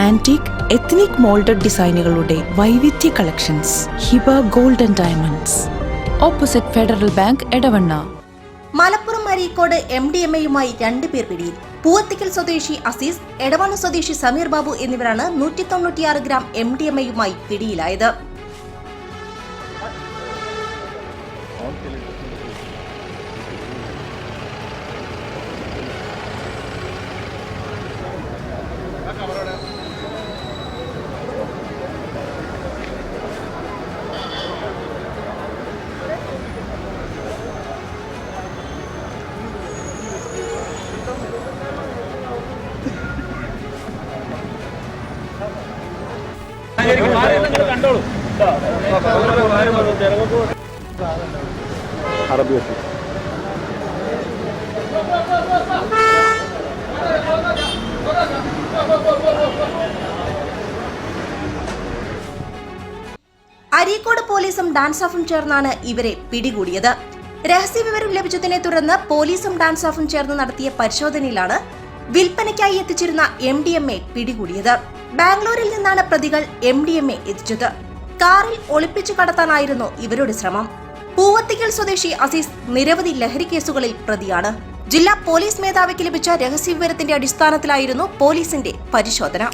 Antique ethnic moulded ഡിസൈനുകളുടെ വൈവിധ്യ collections Hiba golden and diamonds opposite Federal Bank Edavanna. Malappuram Areekode M D M എയുമായി രണ്ട് പേർ പിടിയിൽ. പൂവത്തിക്കൽ സ്വദേശി അസീസ് എടവണ്ണ സ്വദേശി സമീർ ബാബു എന്നിവരാണ് നൂറ്റി തൊണ്ണൂറ്റിയാറ് ഗ്രാം എം ഡി എം എയുമായി പിടിയിലായത്. അരീക്കോട് പോലീസും ഡാൻസ് ഓഫും ചേർന്നാണ് ഇവരെ പിടികൂടിയത്. രഹസ്യ വിവരം ലഭിച്ചതിനെ തുടർന്ന് പോലീസും ഡാൻസ് ഓഫും ചേർന്ന് നടത്തിയ പരിശോധനയിലാണ് വിൽപ്പനയ്ക്കായി എത്തിച്ചിരുന്ന എം ഡി എം എ പിടികൂടിയത്. ബാംഗ്ലൂരിൽ നിന്നാണ് പ്രതികൾ എം ഡി എം എ എത്തിച്ചത്. കാറിൽ ഒളിപ്പിച്ചു കടത്താനായിരുന്നു ഇവരുടെ ശ്രമം. പൂവത്തിക്കൽ സ്വദേശി അസീസ് നിരവധി ലഹരി കേസുകളിൽ പ്രതിയാണ്. ജില്ലാ പോലീസ് മേധാവിക്ക് ലഭിച്ച രഹസ്യവിവരത്തിന്റെ അടിസ്ഥാനത്തിലായിരുന്നു പോലീസിന്റെ പരിശോധന.